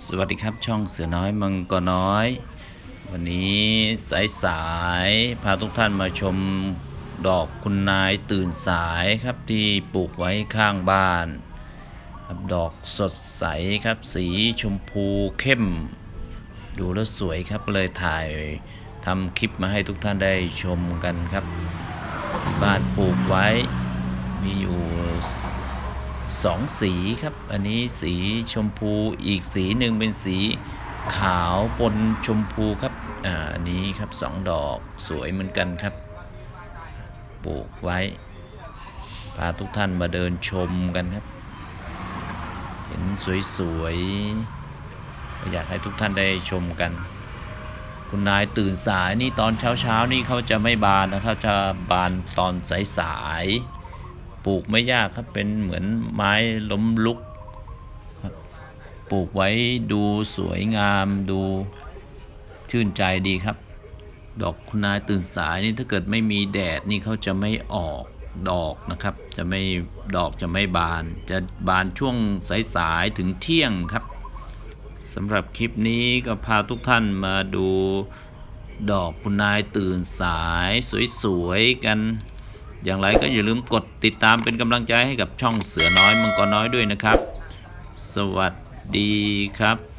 สวัสดีครับช่องเสือน้อยมังกรน้อย วันนี้สายสายพาทุกท่านมาชมดอกคุณนายตื่นสายครับที่ปลูกไว้ข้างบ้านครับดอกสดใสครับสีชมพูเข้ม ดูแล้วสวยครับเลยถ่ายทำคลิปมาให้ทุกท่านได้ชมกันครับ ที่บ้านปลูกไว้มีอยู่ สองสีครับ อันนี้สีชมพูอีกสีหนึ่งเป็นสีขาวปนชมพูครับอ่าอันนี้ครับสองดอกสวยเหมือนกันครับปลูกไว้ พาทุกท่านมาเดินชมกันครับ เห็นสวยๆอยากให้ทุกท่านได้ชมกัน คุณนายตื่นสายนี่ตอนเช้าๆนี่เขาจะไม่บานนะครับจะบานตอนสายๆ ปลูกไม่ยากครับเป็นเหมือนไม้ล้มลุกครับปลูกไว้ดูสวยงามดูชื่นใจดีครับ ดอกคุณนายตื่นสายนี่ถ้าเกิดไม่มีแดดนี่เขาจะไม่ออกดอกนะครับ จะไม่ดอกจะไม่บาน จะบานช่วงสายๆถึงเที่ยงครับสำหรับคลิปนี้ก็พาทุกท่านมาดูดอกคุณนายตื่นสายสวยๆกัน อย่างไรก็อย่าลืมกดติดตามเป็นกำลังใจให้กับช่องเสือน้อยมังกรน้อยด้วยนะครับ สวัสดีครับ